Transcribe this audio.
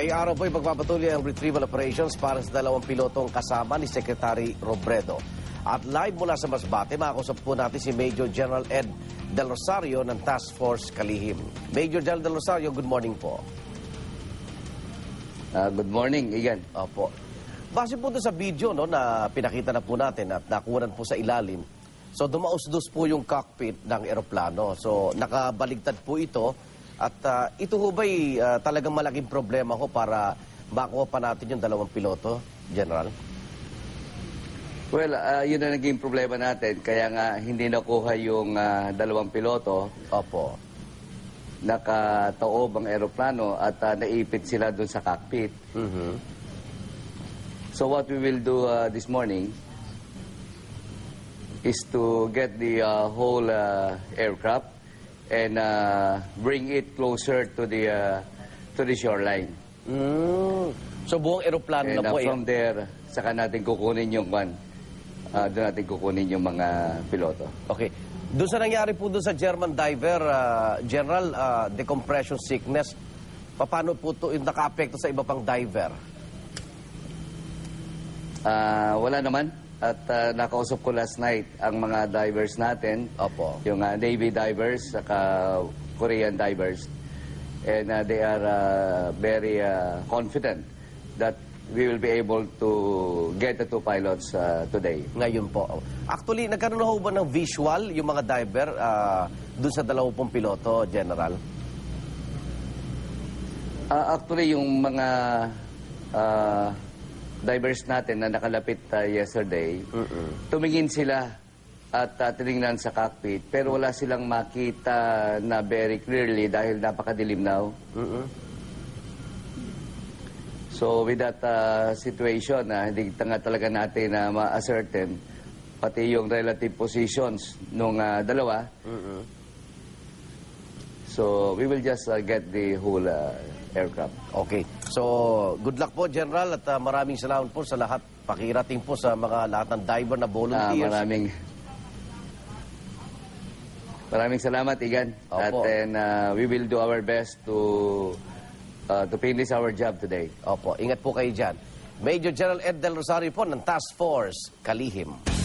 Ngayong araw po, ipagpapatuloy ang retrieval operations para sa dalawang pilotong kasama ni Secretary Robredo. At live mula sa Masbate, makakusap po natin si Major General Ed Del Rosario ng Task Force Kalihim. Major General Del Rosario, good morning po. Ah, good morning, Igan. Opo. Base po doon sa video no, na pinakita na po natin at nakunan po sa ilalim, so dumausdos po yung cockpit ng eroplano. So nakabaligtad po ito at ah, ito ho ba'y ah, talagang malaking problema ho para makuha pa natin yung dalawang piloto, General? Well, ah, yun ang naging problema natin. Kaya nga hindi nakuha yung ah, dalawang piloto. Opo. Nakataob ang eroplano at ah, naipit sila doon sa cockpit. Mhm. So what we will do ah, this morning is to get the ah, whole ah, aircraft and ah, bring it closer to the ah, to the shoreline. Mm. So buong eroplano And na ah, po. eh. from there, saka natin kukunin yung one. Ah, doon natin kukunin yung mga piloto. Okay. Doon sa nangyari po doon sa German diver, ah, General, ah, decompression sickness, paano po ito yung naka-apekto sa iba pang diver? Ah, wala naman. At ah, nakausap ko last night ang mga divers natin. Opo. Yung ah, Navy divers, saka Korean divers. And ah, they are ah, very ah, confident that we will be able to get the two pilots ah, today. Ngayon po. Actually, nagkaroon na ho ba ng visual yung mga diver ah, doon sa dalawang pong piloto, General? Ah, actually, yung mga ah, divers natin na nakalapit ah, yesterday, tumingin sila at uh, tinignan sa cockpit, pero wala silang makita na very clearly dahil napakadilim now. So with that uh, situation, na hindi nga talaga natin na ma-ascertain pati yung relative positions nung uh, dalawa. So we will just uh, get the whole uh, aircraft. Okay. So, good luck po, General, at ah, maraming salamat po sa lahat. Pakirating po sa mga lahat ng diver na Ah, volunteers. maraming maraming salamat, Igan. Opo. At then uh, we will do our best to uh, to finish our job today. Opo, ingat po kayo dyan. Major General Ed Del Rosario po ng Task Force Kalihim.